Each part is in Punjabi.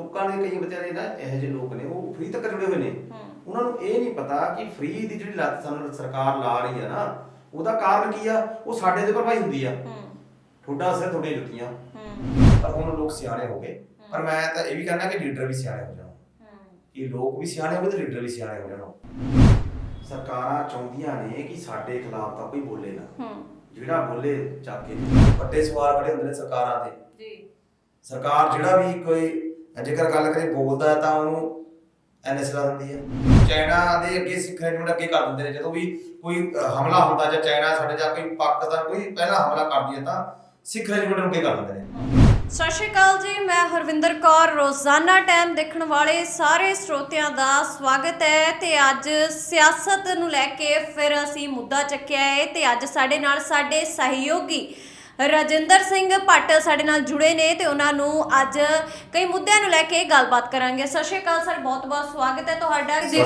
ਲੋਕਾਂ ਨੇ ਕਈ ਵਿਚਾਰੇ ਨਾ ਇਹੋ ਜਿਹੇ ਲੋਕ ਨੇ ਉਹ ਫ੍ਰੀ ਤੱਕ ਜੁੜੇ ਹੋਏ ਨੇ। ਉਹਨਾਂ ਨੂੰ ਇਹ ਨਹੀਂ ਪਤਾ ਕਿ ਫ੍ਰੀ ਦੀ ਜਿਹੜੀ ਲੱਤ ਸਾਨੂੰ ਸਰਕਾਰ ਲਾ ਰਹੀ ਹੈ ਨਾ ਉਹਦਾ ਕਾਰਨ ਕੀ ਆ? ਉਹ ਸਾਡੇ ਦੇ ਭਰਪਾਈ ਹੁੰਦੀ ਆ। ਤੁਹਾਡਾ ਅਸਰ ਤੁਹਾਡੀਆਂ ਜੁੱਤੀਆਂ। ਪਰ ਹੁਣ ਲੋਕ ਸਿਆਣੇ ਹੋ ਗਏ। ਪਰ ਮੈਂ ਤਾਂ ਇਹ ਵੀ ਕਹਿੰਦਾ ਕਿ ਲੀਡਰ ਵੀ ਸਿਆਣੇ ਹੋ ਜਾਣ। ਕਿ ਲੋਕ ਵੀ ਸਿਆਣੇ ਹੋ ਗਏ ਤੇ ਲੀਡਰ ਵੀ ਸਿਆਣੇ ਹੋ ਜਾਣ। ਸਰਕਾਰਾਂ ਚਾਹੁੰਦੀਆਂ ਨੇ ਕਿ ਸਾਡੇ ਖਿਲਾਫ ਤਾਂ ਕੋਈ ਬੋਲੇ ਨਾ। ਜਿਹੜਾ ਬੋਲੇ ਚੱਕ ਕੇ। ਵੱਡੇ ਸਵਾਲ ਖੜੇ ਹੁੰਦੇ ਨੇ ਸਰਕਾਰਾਂ ਦੇ। ਜੀ। ਸਰਕਾਰ ਜਿਹੜਾ ਵੀ ਕੋਈ ਜੇਕਰ ਗੱਲ ਕਰੇ ਬੋਲਦਾ ਹੈ ਤਾਂ ਉਹਨੂੰ ਐਨਐਸ ਲਾ ਦਿੰਦੀ ਹੈ ਚਾਈਨਾ ਦੇ ਅੱਗੇ ਸਿੱਖ ਰੈਜੀਮੈਂਟ ਅੱਗੇ ਕਰ ਦਿੰਦੇ ਨੇ। ਜਦੋਂ ਵੀ ਕੋਈ ਹਮਲਾ ਹੁੰਦਾ ਜਾਂ ਚਾਈਨਾ ਸਾਡੇ ਜਾਂ ਕੋਈ ਪਾਕਿਸਤਾਨ ਕੋਈ ਪਹਿਲਾ ਹਮਲਾ ਕਰਦੀ ਹੈ ਤਾਂ ਸਿੱਖ ਰੈਜੀਮੈਂਟ ਨੂੰ ਅੱਗੇ ਕਰ ਦਿੰਦੇ ਨੇ। ਸਤਿ ਸ਼੍ਰੀ ਅਕਾਲ ਜੀ, ਮੈਂ ਹਰਵਿੰਦਰ ਕੌਰ। ਰੋਜ਼ਾਨਾ ਟਾਈਮ ਦੇਖਣ ਵਾਲੇ ਸਾਰੇ ਸਰੋਤਿਆਂ ਦਾ ਸਵਾਗਤ ਹੈ ਤੇ ਅੱਜ ਸਿਆਸਤ ਨੂੰ ਲੈ ਕੇ ਫਿਰ ਅਸੀਂ ਮੁੱਦਾ ਚੱਕਿਆ ਹੈ ਤੇ ਅੱਜ ਸਾਡੇ ਨਾਲ ਸਾਡੇ ਸਹਿਯੋਗੀ ਰਜਿੰਦਰ ਸਿੰਘ ਭੱਟ ਸਾਡੇ ਨਾਲ ਜੁੜੇ ਨੇ ਤੇ ਉਹਨਾਂ ਨੂੰ ਅੱਜ ਕਈ ਮੁੱਦਿਆਂ ਨੂੰ ਲੈ ਕੇ ਗੱਲਬਾਤ ਕਰਾਂਗੇ। ਸਤਿ ਸ਼੍ਰੀ ਅਕਾਲ ਸਰ ਬਹੁਤ ਬਹੁਤ ਸਵਾਗਤ ਹੈ ਤੁਹਾਡਾ। ਜੀ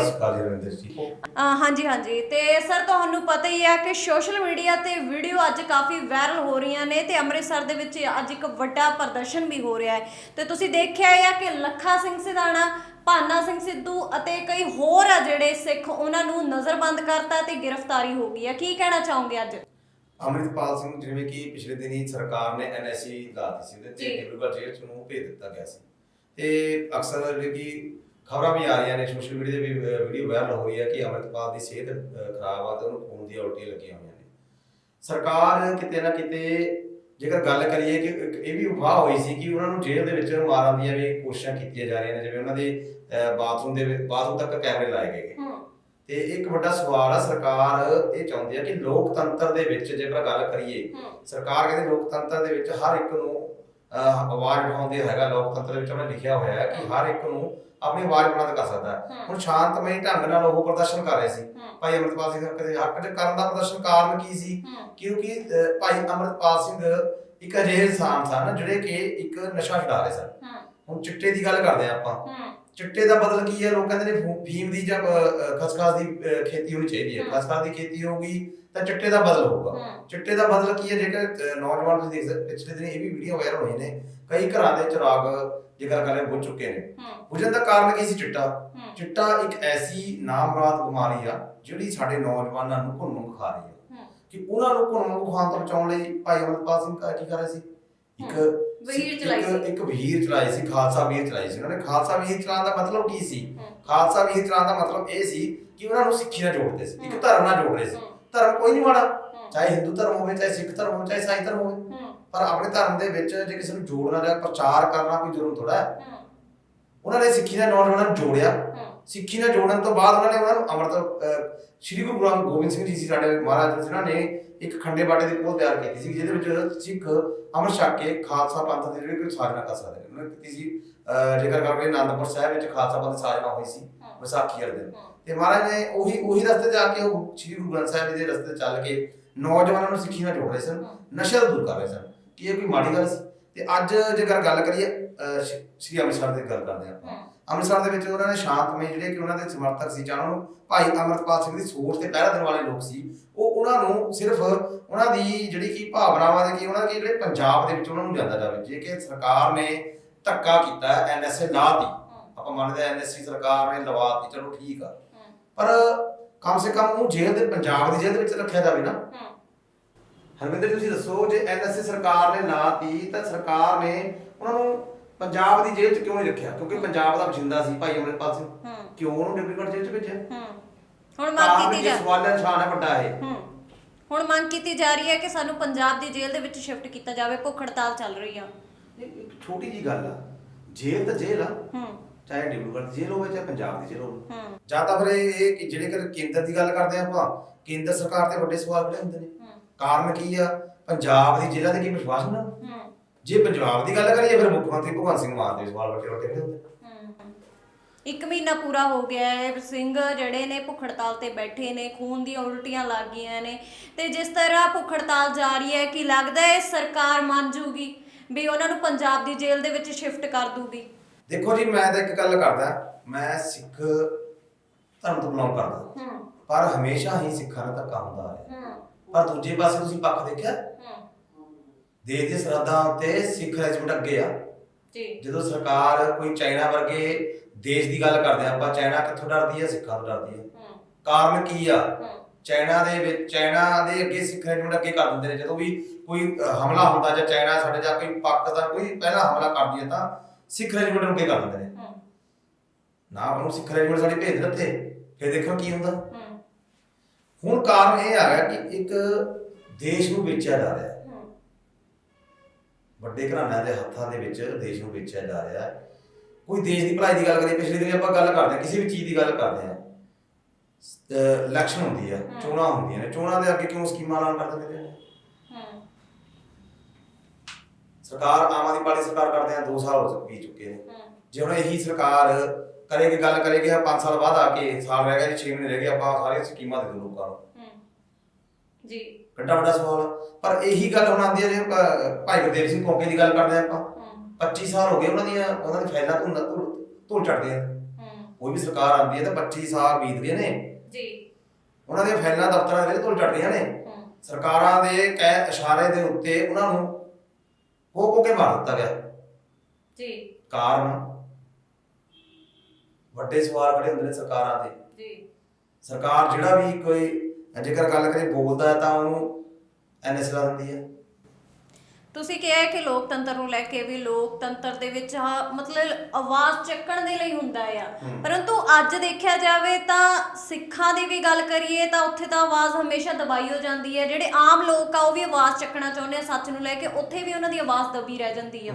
ਹਾਂਜੀ ਹਾਂਜੀ। ਤੇ ਸਰ ਤੁਹਾਨੂੰ ਪਤਾ ਹੀ ਹੈ ਕਿ ਸੋਸ਼ਲ ਮੀਡੀਆ ਤੇ ਵੀਡੀਓ ਅੱਜ ਕਾਫੀ ਵਾਇਰਲ ਹੋ ਰਹੀਆਂ ਨੇ ਤੇ ਅੰਮ੍ਰਿਤਸਰ ਦੇ ਵਿੱਚ ਅੱਜ ਇੱਕ ਵੱਡਾ ਪ੍ਰਦਰਸ਼ਨ ਵੀ ਹੋ ਰਿਹਾ ਹੈ। ਤੇ ਤੁਸੀਂ ਦੇਖਿਆ ਹੈ ਕਿ ਲੱਖਾ ਸਿੰਘ ਸਿਧਾਣਾ ਭਾਨਾ ਸਿੰਘ ਸਿੱਧੂ ਅਤੇ ਕਈ ਹੋਰ ਆ ਜਿਹੜੇ ਸਿੱਖ ਉਹਨਾਂ ਨੂੰ ਨਜ਼ਰਬੰਦ ਕਰਤਾ ਤੇ ਗ੍ਰਿਫਤਾਰੀ ਹੋ ਗਈ ਹੈ। ਕੀ ਕਹਿਣਾ ਚਾਹੋਗੇ ਅੱਜ? ਅੰਮ੍ਰਿਤਪਾਲ ਸਿੰਘ ਜਿਵੇਂ ਕਿ ਪਿਛਲੇ ਦਿਨੀ ਸਰਕਾਰ ਨੇ ਐਨਐਸਸੀ ਲਾਤੀ ਸੀ ਤੇ। ਡਿਬਰੂਗੜ੍ਹ ਜੇਲ੍ਹ ਚ ਨੂੰ ਭੇਜ ਦਿੱਤਾ ਗਿਆ ਸੀ। ਤੇ ਅਕਸਰ ਜਿਹੜੀ ਕਿ ਖਬਰਾਂ ਵੀ ਆ ਰਹੀਆਂ ਨੇ ਸੋਸ਼ਲ ਮੀਡੀਆ ਤੇ ਵੀ ਵੀਡੀਓ ਵਾਇਰਲ ਹੋ ਰਹੀ ਹੈ ਕਿ ਅੰਮ੍ਰਿਤਪਾਲ ਦੀ ਸਿਹਤ ਖਰਾਬ ਆ ਤੇ ਉਹਨੂੰ ਖੂਨ ਦੀਆਂ ਉਲਟੀਆਂ ਲੱਗੀਆਂ ਹੋਈਆਂ ਨੇ। ਸਰਕਾਰ ਕਿਤੇ ਨਾ ਕਿਤੇ ਜੇਕਰ ਗੱਲ ਕਰੀਏ ਕਿ ਇਹ ਵੀ ਉਫਾਹ ਹੋਈ ਸੀ ਕਿ ਉਹਨਾਂ ਨੂੰ ਜੇਲ੍ਹ ਦੇ ਵਿੱਚ ਮਾਰਨ ਦੀਆਂ ਵੀ ਕੋਸ਼ਿਸ਼ਾਂ ਕੀਤੀਆਂ ਜਾ ਰਹੀਆਂ ਨੇ ਜਿਵੇਂ ਉਹਨਾਂ ਦੇ ਬਾਥਰੂਮ ਦੇ ਬਾਥਰੂਮ ਤੱਕ ਕੈਮਰੇ ਲਾਏ ਗਏ ਤੇ ਇੱਕ ਵੱਡਾ ਸਵਾਲ ਆ ਸਰਕਾਰ ਇਹ ਚਾਹੁੰਦੀ ਆ ਕਿ ਲੋਕਤੰਤਰ ਦੇ ਵਿੱਚ ਜੇਕਰ ਗੱਲ ਕਰੀਏ ਸਰਕਾਰ ਕਹਿੰਦੇ ਲੋਕਤੰਤਰ ਦੇ ਵਿੱਚ ਹਰ ਇੱਕ ਨੂੰ ਆਵਾਜ਼ ਉਠਾਉਂਦੇ ਹੈਗਾ ਲੋਕਤੰਤਰ ਵਿੱਚ ਉਹਨੇ ਲਿਖਿਆ ਹੋਇਆ ਹੈ ਕਿ ਹਰ ਇੱਕ ਨੂੰ ਆਪਣੀ ਆਵਾਜ਼ ਬੁਲੰਦ ਕਰ ਸਕਦਾ ਹੈ। ਹੁਣ ਸ਼ਾਂਤਮਈ ਢੰਗ ਨਾਲ ਉਹ ਪ੍ਰਦਰਸ਼ਨ ਕਰ ਰਹੇ ਸੀ। ਭਾਈ ਅਮਰਪਾਲ ਸਿੰਘ ਦੇ ਹੱਕ 'ਚ ਕਰਨ ਦਾ ਪ੍ਰਦਰਸ਼ਨ ਕਾਰਨ ਕੀ ਸੀ? ਕਿਉਂਕਿ ਭਾਈ ਅਮਰਪਾਲ ਸਿੰਘ ਇੱਕ ਅਜਿਹੇ ਇਨਸਾਨ ਸਨ ਜਿਹੜੇ ਕਿ ਇੱਕ ਨਸ਼ਾ ਛਡਾ ਰਹੇ ਸਨ। ਹੁਣ ਚਿੱਟੇ ਦੀ ਗੱਲ ਕਰਦੇ ਆਪਾਂ। ਚਿੱਟੇ ਦਾ ਬਦਲ ਕੀ ਹੈ? ਲੋਕ ਕਹਿੰਦੇ ਨੇ ਫੀਮ ਦੀ ਜਾਂ ਖਸਖਾਸ ਦੀ ਖੇਤੀ ਹੋਣੀ ਚਾਹੀਦੀ ਹੈ। ਖਸਖਾਸ ਦੀ ਖੇਤੀ ਹੋਊਗੀ ਤਾਂ ਚਿੱਟੇ ਦਾ ਬਦਲ ਹੋਊਗਾ। ਚਿੱਟੇ ਦਾ ਬਦਲ ਕੀ ਹੈ? ਜੇਕਰ ਨੌਜਵਾਨ ਤੁਸੀਂ ਦੇਖ ਸਕਦੇ ਪਿਛਲੇ ਦਿਨ ਇਹ ਵੀ ਵੀਡੀਓ ਵਾਇਰਲ ਹੋਈ ਨੇ। ਕਈ ਘਰਾਂ ਦੇ ਚਿਰਾਗ ਜੇਕਰ ਕਰੇ ਬੁੱਝ ਚੁੱਕੇ ਨੇ। ਬੁਝਣ ਦਾ ਕਾਰਨ ਕੀ ਸੀ ਚਿੱਟਾ? ਚਿੱਟਾ ਇੱਕ ਐਸੀ ਨਾਮਰਾਦ ਬਿਮਾਰੀ ਆ ਜਿਹੜੀ ਸਾਡੇ ਨੌਜਵਾਨਾਂ ਨੂੰ ਘੁੰਮ ਖਾ ਰਹੀ ਹੈ ਕਿ ਉਹਨਾਂ ਨੂੰ ਘੁੰਮ ਖਾਣ ਤੋਂ ਬਚਾਉਣ ਲਈ ਭਾਈ ਅਮਰਪਾਲ ਸਿੰਘ ਕੀ ਕਰ ਰਹੇ ਸੀ? ਇੱਕ ਵਹੀਰ ਚਲਾਈ ਇੱਕ- ਸੀ। ਇੱਕ ਵਹੀਰ ਚਲਾਈ ਸੀ ਖਾਲਸਾ ਵਹੀਰ ਚਲਾਈ ਸੀ। ਉਹਨਾਂ ਨੇ ਖਾਲਸਾ ਵਹੀਰ ਚਲਾਉਣ ਦਾ ਮਤਲਬ ਕੀ ਸੀ? ਹਮ। ਖਾਲਸਾ ਵਹੀਰ ਚਲਾਉਣ ਦਾ ਮਤਲਬ ਇਹ ਸੀ ਕਿ ਉਹਨਾਂ ਨੂੰ ਸਿੱਖੀ ਨਾਲ ਜੋੜਦੇ ਸੀ। ਇੱਕ ਹਮ। ਧਰਮ ਨਾਲ ਜੋੜ ਰਹੇ ਸੀ। ਧਰਮ ਕੋਈ ਨਹੀਂ ਮਾੜਾ। ਚਾਹੇ ਹਿੰਦੂ ਧਰਮ ਹੋਵੇ ਚਾਹੇ ਸਿੱਖ ਧਰਮ ਹੋਵੇ ਚਾਹੇ ਈਸਾਈ ਧਰਮ ਹੋਵੇ। ਪਰ ਆਪਣੇ ਧਰਮ ਦੇ ਵਿੱਚ ਜੇ ਕਿਸੇ ਨੂੰ ਜੋੜਨਾ ਜਾਂ ਪ੍ਰਚਾਰ ਕਰਨਾ ਕੋਈ ਜ਼ਰੂਰ ਥੋੜਾ ਹੈ। ਉਹਨਾਂ ਨੇ ਸਿੱਖੀ ਨਾਲ ਨੌਜਵਾਨਾਂ ਨੂੰ ਜੋੜਿਆ। ਸਿੱਖੀ ਨਾਲ ਜੋੜਨ ਤੋਂ ਬਾਅਦ ਉਹਨਾਂ ਨੇ ਉਹਨਾਂ ਨੂੰ ਅੰਮ੍ਰਿਤ ਅਹ, ਸ੍ਰੀ ਗੁਰੂ ਗ੍ਰੰਥ ਗੋਬਿੰਦ ਸਿੰਘ ਜੀ ਸੀ ਸਾਡੇ ਮਹਾਰਾਜ ਜਿਨ੍ਹਾਂ ਨੇ ਇੱਕ ਖੰਡੇ ਬਾਟੇ ਦੀ ਪੋਥ ਤਿਆਰ ਕੀਤੀ ਸੀ ਜਿਹਦੇ ਵਿੱਚ ਸਿੱਖ ਅੰਮ੍ਰਿਤ ਛਕ ਕੇ ਖਾਲਸਾ ਪੰਥ ਦੀ ਜਿਹੜੀ ਕੋਈ ਸਾਜਨਾ ਕਰ ਸਕਦੇ ਉਹਨਾਂ ਨੇ ਕੀਤੀ ਸੀ ਜੇਕਰ ਕਰੀਏ ਆਨੰਦਪੁਰ ਸਾਹਿਬ ਵਿੱਚ ਖਾਲਸਾ ਪੰਥ ਸਾਜਨਾ ਹੋਈ ਸੀ ਵਿਸਾਖੀ ਵਾਲੇ ਦਿਨ। ਤੇ ਮਹਾਰਾਜ ਨੇ ਉਹੀ ਉਹੀ ਰਸਤੇ ਜਾ ਕੇ ਉਹ ਸ੍ਰੀ ਗੁਰੂ ਗ੍ਰੰਥ ਸਾਹਿਬ ਜੀ ਦੇ ਰਸਤੇ ਚੱਲ ਕੇ ਨੌਜਵਾਨਾਂ ਨੂੰ ਸਿੱਖੀ ਨਾਲ ਜੋੜ ਰਹੇ ਸਨ ਨਸ਼ਾ ਦੂਰ ਕਰ ਰਹੇ ਸਨ। ਕਿ ਇਹ ਕੋਈ ਮਾੜੀ ਗੱਲ ਸੀ? ਤੇ ਅੱਜ ਜੇਕਰ ਗੱਲ ਕਰੀਏ ਸ੍ਰੀ ਅੰਮ੍ਰਿਤਸਰ ਦੀ ਗੱਲ ਕਰਦੇ ਆਪਾਂ। ਅੰਮ੍ਰਿਤਸਰ ਦੇ ਵਿੱਚ ਉਹਨਾਂ ਨੇ ਸ਼ਾਂਤਮਈ ਜਿਹੜੇ ਕਿ ਉਹਨਾਂ ਦੇ ਸਮਰਥਕ ਸੀ ਜਾਂ ਭਾਈ ਅਮਰਪਾਲ ਸਿੰਘ ਦੀ ਸੋਚ ਤੇ ਪਹਿਰਾ ਦੇਣ ਵਾਲੇ ਲੋਕ ਸੀ, ਉਹ ਉਹਨਾਂ ਨੂੰ ਸਿਰਫ ਉਹਨਾਂ ਦੀ ਜਿਹੜੀ ਕਿ ਭਾਵਨਾਵਾਂ ਦੇ ਕਿ ਉਹਨਾਂ ਦੇ ਜਿਹੜੇ ਪੰਜਾਬ ਦੇ ਵਿੱਚ ਉਹਨਾਂ ਨੂੰ ਜਾਂਦਾ ਜਾਵੇ, ਜੇ ਕਿ ਸਰਕਾਰ ਨੇ ਧੱਕਾ ਕੀਤਾ ਐਨਐਸਏ ਲਾਤੀ ਆਪਾਂ ਮੰਨਦੇ ਐਨਐਸਸੀ ਸਰਕਾਰ ਨੇ ਲਵਾਤੀ ਚਲੋ ਠੀਕ ਆ। ਪਰ ਕਮ ਸੇ ਕਮ ਉਹਨੂੰ ਜੇਲ੍ਹ ਦੇ ਪੰਜਾਬ ਦੀ ਜੇਲ੍ਹ ਦੇ ਵਿੱਚ ਰੱਖਿਆ ਜਾਵੇ ਨਾ। ਹਰਵਿੰਦਰ ਤੁਸੀਂ ਦੱਸੋ, ਜੇ ਐਨਐਸਏ ਸਰਕਾਰ ਨੇ ਲਾਤੀ ਤਾਂ ਸਰਕਾਰ ਨੇ ਉਹਨਾਂ ਨੂੰ ਪੰਜਾਬ ਦੀ ਜੇਲ੍ਹ 'ਚ ਕਿਉਂ ਨਹੀਂ ਰੱਖਿਆ? ਕਿਉਂਕਿ ਪੰਜਾਬ ਦਾ ਵਸਿੰਦਾ ਸੀ ਭਾਈ ਅਮਰਿਤਪਾਲ ਸਿੰਘ। ਕਿਉਂ ਉਹਨੂੰ ਡਿਬਰੂਗੜ੍ਹ ਜੇਲ੍ਹ 'ਚ ਭੇਜਿਆ? ਹੁਣ ਮੰਗ ਕੀਤੀ ਜੇ ਜਾ ਸਵਾਲਾਂ ਨਿਸ਼ਾਨ ਹੈ ਵੱਡਾ ਇਹ। ਹੂੰ। ਹੁਣ ਮੰਗ ਕੀਤੀ ਜਾ ਰਹੀ ਹੈ ਕਿ ਸਾਨੂੰ ਪੰਜਾਬ ਦੀ ਜੇਲ੍ਹ ਦੇ ਵਿੱਚ ਸ਼ਿਫਟ ਕੀਤਾ ਜਾਵੇ ਭੁੱਖ ਹੜਤਾਲ ਚੱਲ ਰਹੀ ਆ। ਇਹ ਇੱਕ ਛੋਟੀ ਜੀ ਗੱਲ ਆ। ਜੇਲ੍ਹ ਤਾਂ ਜੇਲ੍ਹ ਆ। ਹੂੰ। ਚਾਹੇ ਡਿਬਰੂਗੜ੍ਹ ਦੀ ਜੇਲ੍ਹ ਹੋਵੇ ਚਾਹੇ ਪੰਜਾਬ ਦੀ ਜੇਲ੍ਹ ਹੋਵੇ। ਹੂੰ। ਜਾਂ ਤਾਂ ਫਿਰ ਇਹ ਇਹ ਕਿ ਜਿਹੜੇ ਕਿ ਕੇਂਦਰ ਦੀ ਗੱਲ ਕਰਦੇ ਆ ਆਪਾਂ ਕੇਂਦਰ ਸਰਕਾਰ ਤੇ ਵੱਡੇ ਸਵਾਲ ਖੜੇ ਹੁੰਦੇ ਨੇ। ਕਾਰਨ ਕੀ ਆ? ਪੰਜਾਬ ਦੀ ਜ਼ਿਲ੍ਹਾ ਦੇ ਕੀ ਵਿਸ਼ਵਾਸ ਨਾ ਜੇ ਪੰਜਾਬ ਦੀ ਗੱਲ ਕਰੀਏ ਫਿਰ ਮੁੱਖ ਮੰਤਰੀ ਭਗਵੰਤ ਸਿੰਘ ਮਾਨ ਦੇ ਸਵਾਲ ਵੱਡੇ ਵੱਡੇ ਖੜੇ ਹੁੰਦੇ ਇੱਕ ਮਹੀਨਾ ਪੂਰਾ ਹੋ ਗਿਆ ਹੈ ਸਿੰਘ ਜਿਹੜੇ ਨੇ ਭੁੱਖ ਹੜਤਾਲ ਤੇ ਬੈਠੇ ਨੇ ਖੂਨ ਦੀਆਂ ਉਲਟੀਆਂ ਲੱਗ ਗਈਆਂ ਨੇ। ਤੇ ਜਿਸ ਤਰ੍ਹਾਂ ਭੁੱਖ ਹੜਤਾਲ ਜਾਰੀ ਹੈ ਕਿ ਲੱਗਦਾ ਹੈ ਸਰਕਾਰ ਮੰਨ ਜੂਗੀ ਵੀ ਉਹਨਾਂ ਨੂੰ ਪੰਜਾਬ ਦੀ ਜੇਲ੍ਹ ਦੇ ਵਿੱਚ ਸ਼ਿਫਟ ਕਰ ਦੂਗੀ? ਦੇਖੋ ਜੀ ਮੈਂ ਤਾਂ ਇੱਕ ਗੱਲ ਕਰਦਾ ਮੈਂ ਸਿੱਖ ਧਰਮ ਤੋਂ ਬਿਲੋਂਗ ਕਰਦਾ। ਹੂੰ। ਪਰ ਹਮੇਸ਼ਾ ਹੀ ਸਿੱਖਾਂ ਨਾਲ ਧੱਕਾ ਹੁੰਦਾ ਹੂੰ। ਪਰ ਦੂਜੇ ਪਾਸੇ ਤੁਸੀਂ ਪੱਖ ਦੇਖਿਆ? ਹੂੰ। ਦੇਸ਼ ਦੀ ਸਰਹੱਦਾਂ ਉੱਤੇ ਸਿੱਖ ਰੈਜੀਮੈਂਟ ਅੱਗੇ ਆ। ਜੀ। ਜਦੋਂ ਸਰਕਾਰ ਕੋਈ ਚਾਈਨਾ ਵਰਗੇ ਦੇਸ਼ ਦੀ ਗੱਲ ਕਰਦੇ ਆ ਆਪਾਂ ਚਾਈਨਾ ਕਿੱਥੋਂ ਡਰਦੀ ਹੈ ਸਿੱਖਾਂ ਤੋਂ ਡਰਦੀ ਹੂੰ। ਕਾਰਨ ਕੀ ਆ? ਹੂੰ। ਚਾਈਨਾ ਦੇ ਵਿੱਚ ਚਾਈਨਾ ਦੇ ਅੱਗੇ ਸਿੱਖ ਰੈਜੀਮੈਂਟ ਅੱਗੇ ਕਰ ਦਿੰਦੇ ਨੇ। ਜਦੋਂ ਵੀ ਕੋਈ ਅ, ਹਮਲਾ ਹੁੰਦਾ ਜਾਂ ਚਾਈਨਾ ਸਾਡੇ ਜਾਂ ਕੋਈ ਪਾਕਿਸਤਾਨ ਕੋਈ ਪਹਿਲਾ ਹਮਲਾ ਕਰਦੀ ਹੈ ਤਾਂ ਸਿੱਖ ਰੈਜੀਮੈਂਟ ਨੂੰ ਅੱਗੇ ਕਰ ਦਿੰਦੇ ਨੇ। ਹੂੰ। ਨਾ ਉਹਨੂੰ ਸਿੱਖ ਰੈਜੀਮੈਂਟ ਸਾਡੇ ਭੇਜ ਦਿੱਤੇ ਫਿਰ ਦੇਖੋ ਕੀ ਹੁੰਦਾ। ਹੂੰ। ਹੁਣ ਕਾਰਨ ਇਹ ਆ ਗਿਆ ਕਿ ਇੱਕ ਦੇਸ਼ ਨੂੰ ਵੇਚਿਆ ਜਾ ਰਿਹਾ। ਵੱਡੇ ਘਰਾਣਿਆਂ ਦੇ ਹੱਥਾਂ ਦੇ ਵਿੱਚ ਦੇਸ਼ ਨੂੰ ਵੇਚਿਆ ਜਾ ਰਿਹਾ ਹੈ। ਕੋਈ ਦੇਸ਼ ਦੀ ਭਲਾਈ ਦੀ ਗੱਲ ਕਰੀਏ ਪਿਛਲੇ ਦਿਨ ਆਪਾਂ ਗੱਲ ਕਰਦੇ ਹਾਂ ਕਿਸੇ ਵੀ ਚੀਜ਼ ਦੀ ਗੱਲ ਕਰਦੇ ਹਾਂ। ਇਲੈਕਸ਼ਨ ਹੁੰਦੀ ਆ। ਚੋਣਾਂ ਹੁੰਦੀਆਂ ਨੇ। ਚੋਣਾਂ ਦੇ ਅੱਗੇ ਕਿਉਂ ਸਕੀਮਾਂ ਐਲਾਨ ਕਰ ਦਿੰਦੇ ਨੇ? ਹੂੰ ਸਰਕਾਰ ਆਮ ਆਦਮੀ ਪਾਰਟੀ ਸਰਕਾਰ ਕਰਦੇ ਆ 2 ਸਾਲ ਹੋ ਚੁੱਕੇ ਨੇ। ਜੇ ਹੁਣ ਇਹੀ ਸਰਕਾਰ ਕਰੇਗੀ ਗੱਲ ਕਰੇਗੀ 5 ਸਾਲ ਬਾਅਦ ਆ ਕੇ ਸਾਲ ਰਹਿ ਗਿਆ ਜੀ 6 ਮਹੀਨੇ ਰਹਿ ਗਏ ਆਪਾਂ ਸਾਰੀਆਂ ਸਕੀਮਾਂ ਦੇ ਦਿਓ ਲੋਕਾਂ ਨੂੰ। ਹੂੰ ਜੀ। ਕਿੱਡਾ ਵੱਡਾ ਸਵਾਲ। ਆ। ਪਰ ਇਹੀ ਗੱਲ ਹੁਣ ਆਉਂਦੀ ਹੈ ਜੇ ਅ, ਭਾਈ ਗੁਰਦੇਵ ਸਿੰਘ ਕੋਕੇ ਦੀ ਗੱਲ ਕਰਦੇ ਆਪਾਂ। ਹੂੰ। 25 ਸਾਲ ਹੋ ਗਏ ਉਹਨਾਂ ਦੀਆਂ ਉਹਨਾਂ ਦੀ ਫਾਈਲਾਂ ਧੁੰਦ ਧੁਲ ਚੜਦੇ ਆ ਹੂੰ। ਕੋਈ ਵੀ ਸਰਕਾਰ ਆਉਂਦੀ ਹੈ ਤਾਂ 25 ਸਾਲ ਬੀਤ ਗਏ ਨੇ। ਜੀ। ਉਹਨਾਂ ਦੀਆਂ ਫਾਈਲਾਂ ਦਫ਼ਤਰਾਂ ਦੇ ਵਿੱਚ ਧੁਲ ਚੜਦੀਆਂ ਨੇ। ਹੂੰ। ਸਰਕਾਰਾਂ ਦੇ ਕਹਿ ਇਸ਼ਾਰੇ ਦੇ ਉੱਤੇ ਉਹਨਾਂ ਨੂੰ ਕੋ ਕੇ ਮਾਰ ਦਿੱਤਾ ਗਿਆ। ਜੀ। ਕਾਰਨ? ਵੱਡੇ ਸਵਾਲ ਖੜੇ ਹੁੰਦੇ ਨੇ ਸਰਕਾਰਾਂ ਦੇ। ਜੀ। ਸਰਕਾਰ ਜਿਹੜਾ ਵੀ ਕੋਈ ਜੇਕਰ ਗੱਲ ਕਰੇ ਬੋਲਦਾ ਹੈ ਤਾਂ ਉਹਨੂੰ ਐਨਐਸ ਲਾ ਦਿੰਦੀ ਹੈ। ਤੁਸੀਂ ਕਿਹਾ ਹੈ ਕਿ ਲੋਕਤੰਤਰ ਨੂੰ ਲੈ ਕੇ ਵੀ ਲੋਕਤੰਤਰ ਦੇ ਵਿੱਚ ਆਹ ਮਤਲਬ ਆਵਾਜ਼ ਚੱਕਣ ਦੇ ਲਈ ਹੁੰਦਾ ਆ। ਪਰੰਤੂ ਅੱਜ ਦੇਖਿਆ ਜਾਵੇ ਤਾਂ ਸਿੱਖਾਂ ਦੀ ਵੀ ਗੱਲ ਕਰੀਏ ਤਾਂ ਉੱਥੇ ਤਾਂ ਆਵਾਜ਼ ਹਮੇਸ਼ਾ ਦਬਾਈ ਹੋ ਜਾਂਦੀ ਹੈ। ਜਿਹੜੇ ਆਮ ਲੋਕ ਆ ਉਹ ਵੀ ਆਵਾਜ਼ ਚੱਕਣਾ ਚਾਹੁੰਦੇ ਆ ਸੱਚ ਨੂੰ ਲੈ ਕੇ ਉੱਥੇ ਵੀ ਉਹਨਾਂ ਦੀ ਆਵਾਜ਼ ਦਬੀ ਰਹਿ ਜਾਂਦੀ ਆ।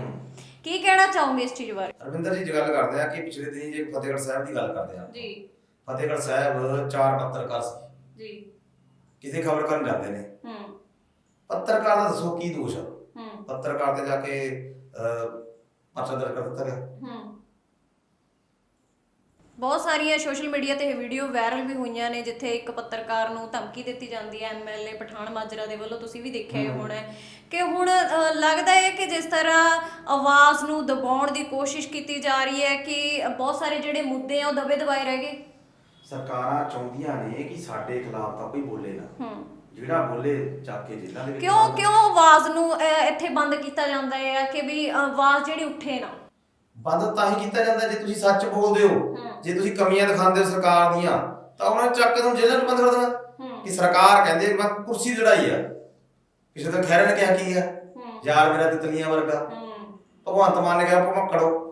ਕੀ ਕਹਿਣਾ ਚਾਹੋਗੇ ਇਸ ਚੀਜ਼ ਬਾਰੇ? ਅਰਵਿੰਦਰ ਜੀ ਜੇ ਗੱਲ ਕਰਦੇ ਆ ਕਿ ਪਿਛਲੇ ਦਿਨੀ ਜੇ ਫਤਿਹਗੜ੍ਹ ਸਾਹਿਬ ਦੀ ਗੱਲ ਕਰਦੇ ਆ ਜੀ। ਫਤਿਹਗੜ੍ਹ ਸਾਹਿਬ ਚਾਰ ਪੱਤਰਕਾਰ ਸੀ। ਜੀ। ਕਿਸੇ ਖਬਰ ਕਰਨ ਜਾਂਦੇ ਨੇ। ਹੂੰ। ਪੱਤਰਕਾਰ ਦਾ ਦੱਸੋ ਕੀ ਦੋਸ਼ ਆ? ਹੂੰ। ਪੱਤਰਕਾਰ ਤੇ ਜਾ ਕੇ ਅਹ, ਪਰਚਾ ਦਰਜ ਕਰ ਦਿੱਤਾ ਗਿਆ। ਹਮ ਬਹੁਤ ਸਾਰੀਆਂ ਸੋਸ਼ਲ ਮੀਡੀਆ ਤੇ ਇਹ ਵੀਡੀਓ ਵਾਇਰਲ ਵੀ ਹੋਈਆਂ ਨੇ ਜਿੱਥੇ ਇੱਕ ਪੱਤਰਕਾਰ ਨੂੰ ਧਮਕੀ ਦਿੱਤੀ ਜਾਂਦੀ ਹੈ। ਐਮਐਲਏ ਪਠਾਨ ਮਾਜਰਾ ਦੇ ਵੱਲੋਂ ਤੁਸੀਂ ਵੀ ਦੇਖਿਆ ਹੀ। ਹੋਣਾ ਹੈ ਕਿ ਹੁਣ ਅ, ਲੱਗਦਾ ਹੈ ਕਿ ਜਿਸ ਤਰ੍ਹਾਂ ਆਵਾਜ਼ ਨੂੰ ਦਬਾਉਣ ਦੀ ਕੋਸ਼ਿਸ਼ ਕੀਤੀ ਜਾ ਰਹੀ ਹੈ ਕਿ ਬਹੁਤ ਸਾਰੇ ਜਿਹੜੇ ਮੁੱਦੇ ਆ ਉਹ ਦਬੇ ਦਬਾਏ ਰਹਿ ਗਏ। ਸਰਕਾਰਾਂ ਚਾਹੁੰਦੀਆਂ ਨੇ ਕਿ ਸਾਡੇ ਖਿਲਾਫ ਤਾਂ ਕੋਈ ਬੋਲੇ ਨਾ। ਜਿਹੜਾ ਬੋਲੇ ਚੱਕ ਕੇ ਜੇਲ੍ਹਾਂ ਦੇ ਵਿੱਚ ਕਿਉਂ ਕਿਉਂ ਆਵਾਜ਼ ਨੂੰ ਇੱਥੇ ਬੰਦ ਕੀਤਾ ਜਾਂਦਾ ਹੈ? ਕਿ ਵੀ ਆਵਾਜ਼ ਜਿਹੜੀ ਉੱਠੇ ਨਾ। ਬੰਦ ਤਾਂ ਹੀ ਕੀਤਾ ਜਾਂਦਾ ਜੇ ਤੁਸੀਂ ਸੱਚ ਬੋਲਦੇ ਹੋ। ਜੇ ਤੁਸੀਂ ਕਮੀਆਂ ਦਿਖਾਉਂਦੇ ਹੋ ਸਰਕਾਰ ਦੀਆਂ ਤਾਂ ਉਹਨਾਂ ਨੇ ਚੱਕ ਕੇ ਤੁਹਾਨੂੰ ਜੇਲ੍ਹਾਂ 'ਚ ਬੰਦ ਕਰ ਦੇਣਾ। ਕਿ ਸਰਕਾਰ ਕਹਿੰਦੇ ਮੈਂ ਕੁਰਸੀ ਦੀ ਲੜਾਈ ਆ। ਕਿਸੇ ਤਾਂ ਖੈਰ ਨੇ ਕਿਹਾ ਕੀ ਆ? ਯਾਰ ਮੇਰਾ ਤਿਤਲੀਆਂ ਵਰਗਾ। ਹਮ ਭਗਵੰਤ ਮਾਨ ਨੇ ਕਿਹਾ ਭਮਕੜੋ।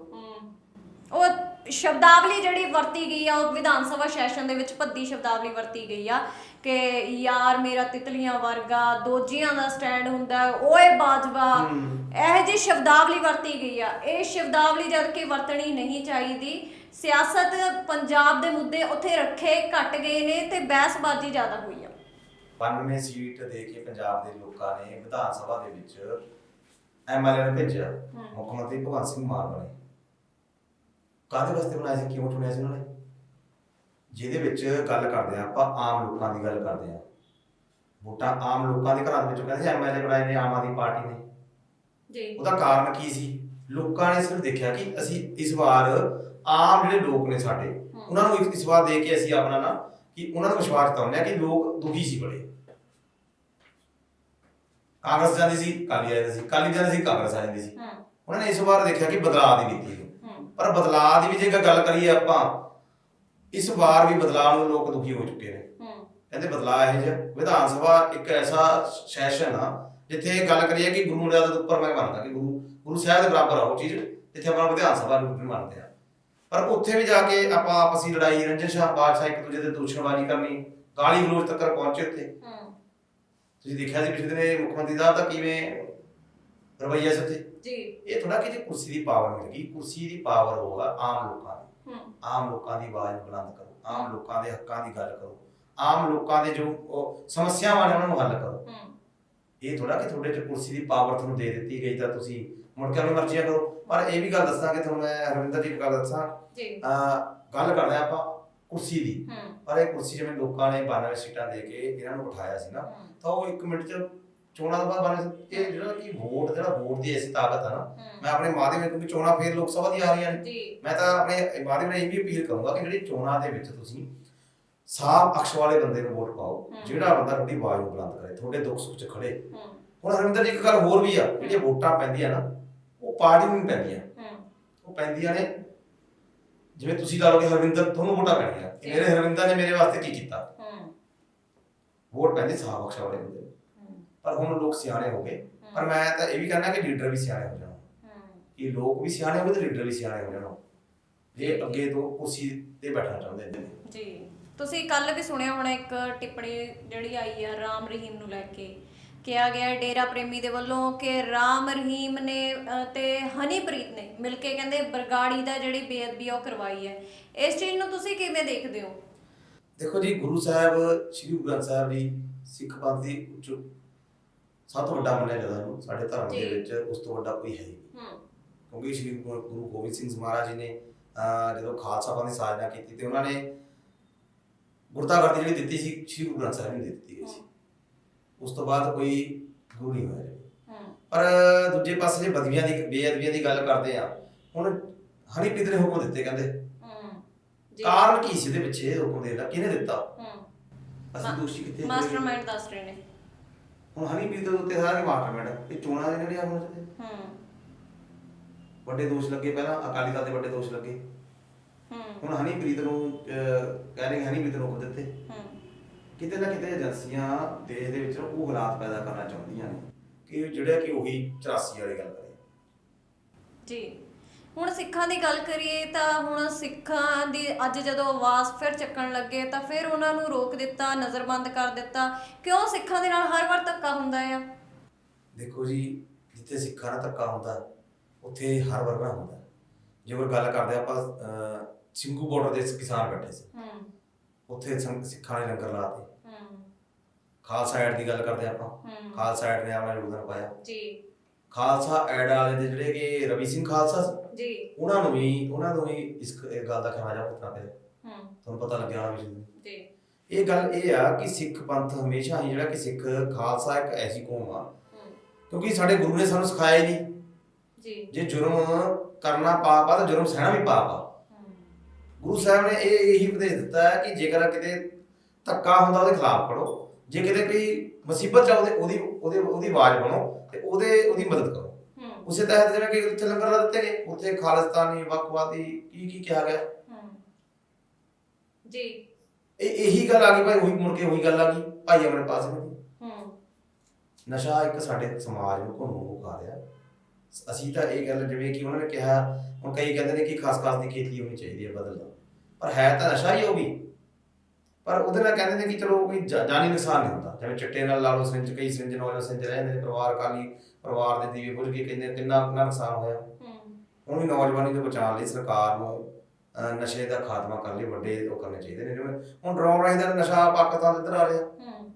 ਸ਼ਬਦਾਵਲੀ ਜਿਹੜੀ ਵਰਤੀ ਗਈ ਆ ਉਹ ਵਿਧਾਨ ਸਭਾ ਸੈਸ਼ਨ ਦੇ ਵਿੱਚ ਭੱਦੀ ਸ਼ਬਦਾਵਲੀ ਵਰਤੀ ਗਈ ਆ ਕਿ ਯਾਰ ਮੇਰਾ ਤਿਤਲੀਆਂ ਵਰਗਾ ਦੋਜੀਆਂ ਦਾ ਸਟੈਂਡ ਹੁੰਦਾ ਓਏ ਬਾਜਵਾ। ਇਹ ਜੀ ਸ਼ਬਦਾਵਲੀ ਵਰਤੀ ਗਈ ਆ। ਇਹ ਸ਼ਬਦਾਵਲੀ ਜਦ ਕਿ ਵਰਤਣੀ ਨਹੀਂ ਚਾਹੀਦੀ। ਸਿਆਸਤ ਪੰਜਾਬ ਦੇ ਮੁੱਦੇ ਉੱਥੇ ਰੱਖੇ ਘਟ ਗਏ ਨੇ ਤੇ ਬਹਿਸਬਾਜ਼ੀ ਜ਼ਿਆਦਾ ਹੋਈ ਆ। 92 ਸੀਟ ਦੇ ਕੇ ਪੰਜਾਬ ਦੇ ਲੋਕਾਂ ਨੇ ਵਿਧਾਨ ਸਭਾ ਦੇ ਵਿੱਚ ਐਮਐਲਏ ਨੂੰ ਭੇਜਿਆ। ਮੁੱਖ ਮੰਤਰੀ ਭਗਵੰਤ ਸਿੰਘ ਮਾਨ ਬਣੇ। ਕਾਹਦੇ ਵਾਸਤੇ ਬਣਾਇਆ ਸੀ ਕਿਉਂ ਚੁਣਿਆ ਸੀ ਉਹਨਾਂ ਨੇ? ਜਿਹਦੇ ਵਿੱਚ ਗੱਲ ਕਰਦੇ ਆ ਆਪਾਂ ਆਮ ਲੋਕਾਂ ਦੀ ਗੱਲ ਕਰਦੇ ਆ। ਵੋਟਾਂ ਆਮ ਲੋਕਾਂ ਦੇ ਘਰਾਂ ਦੇ ਵਿੱਚੋਂ ਕਹਿੰਦੇ ਐਮਐਲਏ ਬਣਾਏ ਨੇ ਆਮ ਆਦਮੀ ਪਾਰਟੀ ਨੇ। ਜੀ। ਉਹਦਾ ਕਾਰਨ ਕੀ ਸੀ? ਲੋਕਾਂ ਨੇ ਸਿਰਫ ਦੇਖਿਆ ਕਿ ਅਸੀਂ ਇਸ ਵਾਰ ਆਮ ਜਿਹੜੇ ਲੋਕ ਨੇ ਸਾਡੇ ਉਹਨਾਂ ਨੂੰ ਇਸ ਵਾਰ ਦੇ ਕੇ ਅਸੀਂ ਆਪਣਾ ਨਾ ਕਿ ਉਹਨਾਂ ਨੂੰ ਵਿਸ਼ਵਾਸ ਦਿਵਾਉਂਦੇ ਕਿ ਲੋਕ ਦੁਖੀ ਸੀ ਬੜੇ। ਕਾਂਗਰਸ ਜਾਂਦੀ ਸੀ ਕਾਲੀ ਜਾਂਦੀ ਸੀ ਕਾਲੀ ਜਾਂਦੀ ਸੀ ਕਾਂਗਰਸ ਆ ਜਾਂਦੀ ਸੀ। ਉਹਨਾਂ ਨੇ ਇਸ ਵਾਰ ਦੇਖਿਆ ਕਿ ਬਦਲਾਅ ਦੀ ਨੀਤੀ ਪਰ ਬਦਲਾਅ ਦੀ ਵੀ ਜੇ ਗੱਲ ਕਰੀਏ ਆਪਾਂ ਇਸ ਵਾਰ ਵੀ ਬਦਲਾਅ ਨੂੰ ਲੋਕ ਦੁਖੀ ਹੋ ਚੁੱਕੇ ਨੇ। ਕਹਿੰਦੇ ਬਦਲਾਅ ਇਹ ਜਿਹਾ ਵਿਧਾਨ ਸਭਾ ਇੱਕ ਐਸਾ ਸੈਸ਼ਨ ਆ ਜਿੱਥੇ ਗੱਲ ਕਰੀਏ ਕਿ ਗੁਰੂ ਮਰਿਆਦਾ ਤੋਂ ਉੱਪਰ ਮੈਂ ਮੰਨਦਾ ਕਿ ਗੁਰੂ ਗੁਰੂ ਸਾਹਿਬ ਦੇ ਬਰਾਬਰ ਆ ਉਹ ਚੀਜ਼ ਜਿੱਥੇ ਆਪਾਂ ਵਿਧਾਨ ਸਭਾ ਨੂੰ ਵੀ ਮੰਨਦੇ ਆ। ਪਰ ਉੱਥੇ ਵੀ ਜਾ ਕੇ ਆਪਾਂ ਆਪਸੀ ਲੜਾਈ ਰੰਜਨ ਸ਼ਾਹ ਬਾਦਸ਼ਾਹ ਇੱਕ ਦੂਜੇ ਦੇ ਦੂਸ਼ਣਬਾਜ਼ੀ ਕਰਨੀ ਗਾਲੀ ਗਲੋਚ ਤੱਕ ਪਹੁੰਚੇ ਉੱਥੇ। ਤੁਸੀਂ ਦੇਖਿਆ ਸੀ ਪਿਛਲੇ ਦਿਨੇ ਮੁੱਖ ਮੰਤਰੀ ਦਾ ਤਾਂ ਕਿਵੇਂ ਰਵਈਆ ਸੀ ਉੱਥੇ ਜੀ। ਇਹ ਥੋੜਾ ਕਿ ਜੇ ਕੁਰਸੀ ਦੀ ਪਾਵਰ ਮਿਲ ਗਈ ਕੁਰਸੀ ਦੀ ਪਾਵਰ ਹੋਗਾ ਆਮ ਲੋਕਾਂ ਦੀ। ਆਮ ਲੋਕਾਂ ਦੀ ਆਵਾਜ਼ ਨੂੰ ਬੁਲੰਦ ਕਰੋ ਆਮ ਲੋਕਾਂ ਦੇ ਹੱਕਾਂ ਦੀ ਗੱਲ ਕਰੋ ਆਮ ਲੋਕਾਂ ਦੇ ਜੋ ਸਮੱਸਿਆਵਾਂ ਨੇ ਉਹਨਾਂ ਨੂੰ ਹੱਲ ਕਰੋ। ਇਹ ਥੋੜਾ ਕਿ ਤੁਹਾਡੇ ਚ ਕੁਰਸੀ ਦੀ ਪਾਵਰ ਤੁਹਾਨੂੰ ਦੇ ਦਿੱਤੀ ਗਈ ਤਾਂ ਤੁਸੀਂ ਮੁੜ ਕੇ ਆਪਣੀ ਮਰਜ਼ੀਆਂ ਕਰੋ। ਪਰ ਇਹ ਵੀ ਗੱਲ ਦੱਸਾਂਗੇ ਤੁਹਾਨੂੰ ਮੈਂ ਹਰਵਿੰਦਰ ਜੀ ਇੱਕ ਗੱਲ ਦੱਸਾਂ। ਜੀ। ਗੱਲ ਕਰਦੇ ਆਪਾਂ ਕੁਰਸੀ ਦੀ। ਪਰ ਇਹ ਕੁਰਸੀ ਜਿਵੇਂ ਲੋਕਾਂ ਨੇ 92 ਸੀਟਾਂ ਦੇ ਕੇ ਇਹਨਾਂ ਨੂੰ ਬਿਠਾਇਆ ਸੀ ਨਾ ਤਾਂ ਉਹ 1 ਮਿੰਟ ਚ ਚੋਣਾਂ ਤੋਂ ਬਾਅਦ 92 ਇਹ ਜਿਹੜਾ ਕਿ ਵੋਟ ਜਿਹੜਾ ਵੋਟ ਦੀ ਐਸੀ ਤਾਕਤ ਆ ਨਾ ਮੈਂ ਆਪਣੇ ਮਾਧਿਅਮ ਨਾਲ ਕਿਉਂਕਿ ਚੋਣਾਂ ਫੇਰ ਲੋਕ ਸਭਾ ਦੀ ਆ ਰਹੀਆਂ ਨੇ ਮੈਂ ਤਾਂ ਆਪਣੇ ਮਾਧਿਅਮ ਨਾਲ ਇਹ ਵੀ ਅਪੀਲ ਕਰੂੰਗਾ ਕਿ ਜਿਹੜੀ ਚੋਣਾਂ ਦੇ ਵਿੱਚ ਤੁਸੀਂ ਸਾਫ਼ ਅਕਸ਼ ਵਾਲੇ ਬੰਦੇ ਨੂੰ ਵੋਟ ਪਾਓ। ਜਿਹੜਾ ਬੰਦਾ ਤੁਹਾਡੀ ਆਵਾਜ਼ ਨੂੰ ਬੁਲੰਦ ਕਰੇ ਤੁਹਾਡੇ ਦੁੱਖ ਸੁੱਖ 'ਚ ਖੜੇ। ਹੁਣ ਹਰਿੰਦਰ ਜੀ ਇੱਕ ਗੱਲ ਹੋਰ ਵੀ ਆ ਜਿਹੜੀਆਂ ਵੋਟਾਂ ਪੈਂਦੀਆਂ ਨਾ ਉਹ ਪਾਰਟੀ ਨੂੰ ਪੈਂਦੀਆਂ। ਹਮ ਪੈਂਦੀਆਂ ਨੇ ਜਿਵੇਂ ਤੁਸੀਂ ਲਾ ਕਿ ਹਰਵਿੰਦਰ ਤੁਹਾਨੂੰ ਵੋਟਾਂ ਪੈਣੀਆਂ। ਮੇਰੇ ਹਰਵਿੰਦਰ ਨੇ ਮੇਰੇ ਵਾਸਤੇ ਕੀ ਕੀਤਾ? ਵੋਟ ਪੈਂਦੀ ਸਾਹ ਬਖਸ਼ਾ ਵਾਲੇ ਬੰਦੇ ਨੂੰ। ਪਰ ਹੁਣ ਲੋਕ ਸਿਆਣੇ ਹੋ ਗਏ। ਪਰ ਮੈਂ ਤਾਂ ਇਹ ਵੀ ਕਹਿੰਦਾ ਕਿ ਲੀਡਰ ਵੀ ਸਿਆਣੇ ਹੋ ਜਾਣ। ਕਿ ਲੋਕ ਵੀ ਸਿਆਣੇ ਹੋ ਗਏ ਤੇ ਲੀਡਰ ਵੀ ਸਿਆਣੇ ਹੋ ਜਾਣ। ਜੇ ਅੱਗੇ ਤੋਂ ਕੁਰਸੀ ਤੇ ਬੈਠਣਾ ਚਾਹੁੰਦੇ ਨੇ। ਜੀ। ਤੁਸੀਂ ਕੱਲ ਵੀ ਸੁਣਿਆ ਹੋਣਾ ਇੱਕ ਟਿੱਪਣੀ ਜਿਹੜੀ ਆਈ ਆ ਰਾਮ ਰਹੀਮ ਨੂੰ ਲੈ ਕੇ। ਕਿਹਾ ਗਿਆ ਡੇਰਾ ਪ੍ਰੇਮੀ ਦੇ ਵੱਲੋਂ ਕਿ ਰਾਮ ਰਹੀਮ ਨੇ ਤੇ ਹਨੀਪ੍ਰੀਤ ਨੇ ਮਿਲ ਕੇ ਕਹਿੰਦੇ ਬਰਗਾੜੀ ਦਾ ਜਿਹੜੀ ਬੇਅਦਬੀ ਉਹ ਕਰਵਾਈ ਹੈ। ਇਸ ਚੀਜ਼ ਨੂੰ ਤੁਸੀਂ ਕਿਵੇਂ ਦੇਖਦੇ ਹੋ? ਦੇਖੋ ਜੀ ਗੁਰੂ ਸਾਹਿਬ ਸ੍ਰੀ ਗੁਰੂ ਗ੍ਰੰਥ ਸਾਹਿਬ ਜੀ ਸਿੱਖ ਪੰਥ ਦੀ ਉੱਚ ਸਭ ਤੋਂ ਵੱਡਾ ਮੰਨਿਆ ਜਾਂਦਾ ਇਹਨੂੰ ਸਾਡੇ ਧਰਮ ਦੇ। ਵਿੱਚ ਉਸ ਤੋਂ ਵੱਡਾ ਕੋਈ ਹੈ ਹੀ ਨਹੀਂ। ਹੂੰ। ਕਿਉਂਕਿ ਸ੍ਰੀ ਗੁਰੂ ਗੁਰੂ ਗੋਬਿੰਦ ਸਿੰਘ ਮਹਾਰਾਜ ਜੀ ਨੇ ਜਦੋਂ ਖਾਲਸਾ ਪੰਥ ਦੀ ਸਾਜਨਾ ਕੀਤੀ ਤੇ ਉਹਨਾਂ ਨੇ ਗੁਰਤਾਗਰ ਜਿਹੜੀ ਦਿੱਤੀ ਸੀ ਸ੍ਰੀ ਗੁਰੂ ਗ੍ਰੰਥ ਸਾਹਿਬ ਨੂੰ ਦਿੱਤੀ ਗਈ ਸੀ। ਉਸ ਤੋਂ ਬਾਅਦ ਕੋਈ ਗੁਰੂ ਨਹੀਂ ਹੋਇਆ ਪਰ ਦੂਜੇ ਪਾਸੇ ਜੇ ਬਦਵੀਆਂ ਦੀ ਬੇਅਦਬੀਆਂ ਦੀ ਗੱਲ ਕਰਦੇ ਆ ਹੁਣ ਹਨੀਪ੍ਰੀਤ ਨੇ ਹੁਕਮ ਦਿੱਤੇ ਕਹਿੰਦੇ। ਕਾਰਨ ਕੀ ਸੀ ਇਹਦੇ ਪਿੱਛੇ ਹੁਕਮ ਦੇਣ ਦਾ? ਕਿਹਨੇ ਦਿੱਤਾ? ਹੂੰ। ਅਸੀਂ ਦੋਸ਼ੀ ਕਿੱਥੇ ਮਾਸਟਰਮਾਈਂਡ ਦੱਸ ਰਹੇ ਨੇ। ਹੁਣ ਹਨੀਪ੍ਰੀਤ ਦੇ ਉੱਤੇ ਸਾਰਾ ਮਾਸਟਰਮਾਈਂਡ ਇਹ ਚੋਣਾਂ ਦੇ ਜਿਹੜੇ ਆ ਹੁਣ ਹੂੰ। ਵੱਡੇ ਦੋਸ਼ ਲੱਗੇ ਪਹਿਲਾਂ ਅਕਾਲੀ ਦਲ ਦੇ ਵੱਡੇ ਦੋਸ਼ ਲੱਗੇ। ਹੂੰ। ਹੁਣ ਹਨੀਪ੍ਰੀਤ ਨੂੰ ਅਹ, ਕਹਿ ਰਹੇ ਹਨੀਪ੍ਰੀਤ ਨੂੰ ਹੁਕਮ ਦਿੱਤੇ। ਹੂੰ। ਕਿਤੇ ਨਾ ਕਿਤੇ ਏਜੰਸੀਆਂ ਦੇਸ਼ ਦੇ ਵਿੱਚ ਉਹ ਹਾਲਾਤ ਪੈਦਾ ਕਰਨਾ ਚਾਹੁੰਦੀਆਂ ਨੇ ਕਿ ਜਿਹੜਾ ਕਿ ਉਹੀ 84 ਵਾਲੀ ਗੱਲ ਕਰੇ। ਜੀ। ਹੁਣ ਸਿੱਖਾਂ ਦੀ ਗੱਲ ਕਰੀਏ ਤਾਂ ਹੁਣ ਸਿੱਖਾਂ ਦੀ ਅੱਜ ਜਦੋਂ ਆਵਾਜ਼ ਫਿਰ ਚੱਕਣ ਲੱਗੇ ਤਾਂ ਫਿਰ ਉਹਨਾਂ ਨੂੰ ਰੋਕ ਦਿੱਤਾ ਨਜ਼ਰਬੰਦ ਕਰ ਦਿੱਤਾ। ਕਿਉਂ ਸਿੱਖਾਂ ਦੇ ਨਾਲ ਹਰ ਵਾਰ ਧੱਕਾ ਹੁੰਦਾ ਆ? ਦੇਖੋ ਜੀ ਜਿੱਥੇ ਸਿੱਖਾਂ ਨਾਲ ਧੱਕਾ ਹੁੰਦਾ ਉੱਥੇ ਹਰ ਵਰਗਾ ਹੁੰਦਾ। ਜੇ ਕੋਈ ਗੱਲ ਕਰਦੇ ਆਪਾਂ ਸਿੰਘੂ ਬਾਰਡਰ ਦੇ ਕਿਸਾਨ ਬੈਠੇ ਸੀ। ਹੂੰ। ਉੱਥੇ ਸਿੱਖਾਂ ਨੇ ਲੰਗਰ ਲਾਤੇ। ਹੂੰ। ਖਾਲਸਾ ਐਡ ਦੀ ਗੱਲ ਕਰਦੇ ਆਪਾਂ। ਹੂੰ। ਖਾਲਸਾ ਐਡ ਨੇ ਆਪਣਾ ਯੋਗਦਾਨ ਪਾਇਆ। ਜੀ। ਖਾਲਸਾ ਐਡ ਵਾਲੇ ਦੇ ਜਿਹੜੇ ਕਿ ਰਵੀ ਸਿੰਘ ਖਾਲਸਾ ਸੀ ਜੀ। ਉਹਨਾਂ ਨੂੰ ਵੀ ਉਹਨਾਂ ਨੂੰ ਵੀ ਇਸ ਕ- ਇਹ ਗੱਲ ਦਾ ਖਿਆਲ ਭੁਗਤਣਾ ਪਿਆ ਹੂੰ। ਤੁਹਾਨੂੰ ਪਤਾ ਲੱਗਿਆ ਹੋਣਾ ਵੀ ਜੀ ਜੀ। ਇਹ ਗੱਲ ਇਹ ਆ ਕਿ ਸਿੱਖ ਪੰਥ ਹਮੇਸ਼ਾ ਹੀ ਜਿਹੜਾ ਕਿ ਸਿੱਖ ਖਾਲਸਾ ਇੱਕ ਐਸੀ ਕੌਮ ਆ। ਹੂੰ। ਕਿਉਂਕਿ ਸਾਡੇ ਗੁਰੂ ਨੇ ਸਾਨੂੰ ਸਿਖਾਇਆ ਹੀ ਨਹੀਂ। ਜੀ। ਜੇ ਜੁਰਮ ਕਰਨਾ ਪਾਪ ਆ ਤਾਂ ਜੁਰਮ ਸਹਿਣਾ ਵੀ ਪਾਪ ਆ। ਹੂੰ। ਗੁਰੂ ਸਾਹਿਬ ਨੇ ਇਹ ਇਹੀ ਉਪਦੇਸ਼ ਦਿੱਤਾ ਹੈ ਕਿ ਜੇਕਰ ਕਿਤੇ ਧੱਕਾ ਹੁੰਦਾ ਉਹਦੇ ਖਿਲਾਫ ਖੜੋ। ਜੇ ਕਿਤੇ ਕੋਈ ਮੁਸੀਬਤ ਆ ਉਹਦੇ ਉਹਦੀ ਉਹਦੇ ਉਹਦੀ ਆਵਾਜ਼ ਬਣੋ ਤੇ ਉਹਦੇ ਉਹਦੀ ਮਦਦ ਕਰੋ। ਹੂੰ। ਉਸੇ ਤਹਿਤ ਜਿਵੇਂ ਕਿ ਉੱਥੇ ਲੰਗਰ ਲਾ ਦਿੱਤੇ ਗਏ ਉੱਥੇ ਖਾਲਿਸਤਾਨੀ ਵੱਖਵਾਦੀ ਕੀ ਕੀ ਕਿਹਾ ਗਿਆ? ਹੂੰ। ਜੀ। ਇਹ ਇਹੀ ਗੱਲ ਆ ਗਈ ਭਾਈ ਉਹੀ ਮੁੜ ਕੇ ਉਹੀ ਗੱਲ ਆ ਗਈ ਭਾਈ ਆਪਣੇ ਪਾਸ ਹੂੰ। ਨਸ਼ਾ ਇੱਕ ਸਾਡੇ ਸਮਾਜ ਨੂੰ ਘੁੰਮੂ ਖਾ ਰਿਹਾ। ਅਸੀਂ ਤਾਂ ਇਹ ਗੱਲ ਜਿਵੇਂ ਕਿ ਉਹਨਾਂ ਨੇ ਕਿਹਾ ਹੁਣ ਕਈ ਕਹਿੰਦੇ ਨੇ ਕਿ ਖਾਸ ਖਾਸ ਦੀ ਖੇਤੀ ਹੋਣੀ ਚਾਹੀਦੀ ਹੈ ਬਦਲਦਾ ਪਰ ਹੈ ਤਾਂ ਨਸ਼ਾ ਹੀ ਉਹ ਵੀ। ਪਰ ਉਹਦੇ ਨਾਲ ਕਹਿੰਦੇ ਨੇ ਕਿ ਚਲੋ ਕੋਈ ਜਾਨੀ ਨੁਕਸਾਨ ਨਹੀਂ ਹੁੰਦਾ। ਜਿਵੇਂ ਚਿੱਟੇ ਨਾਲ ਲਾ ਲਓ ਸਿੰਜ ਕਈ ਸਿੰਜ ਨੌਜਵਾਨ ਸਿੰਜ ਰਹੇ ਨੇ ਪਰਿਵਾਰ ਕਾਲੀ ਪਰਿਵਾਰ ਦੇ ਦੀਵੇ ਬੁਝ ਕੇ ਕਹਿੰਦੇ ਕਿੰਨਾ ਕਿੰਨਾ ਨੁਕਸਾਨ ਹੋਇਆ। ਹੂੰ। ਹੁਣ ਵੀ ਨੌਜਵਾਨੀ ਨੂੰ ਬਚਾਉਣ ਲਈ ਸਰਕਾਰ ਨੂੰ ਨਸ਼ੇ ਦਾ ਖਾਤਮਾ ਕਰਨ ਲਈ ਵੱਡੇ ਉਹ ਕਰਨੇ ਚਾਹੀਦੇ ਨੇ। ਜਿਵੇਂ ਹੁਣ ਡਰੋਨ ਰਾਹੀਂ ਦਾ ਨਸ਼ਾ ਪਾਕਿਸਤਾਨ ਤੋਂ ਇੱਧਰ ਆ ਰਿਹਾ। ਹੂੰ।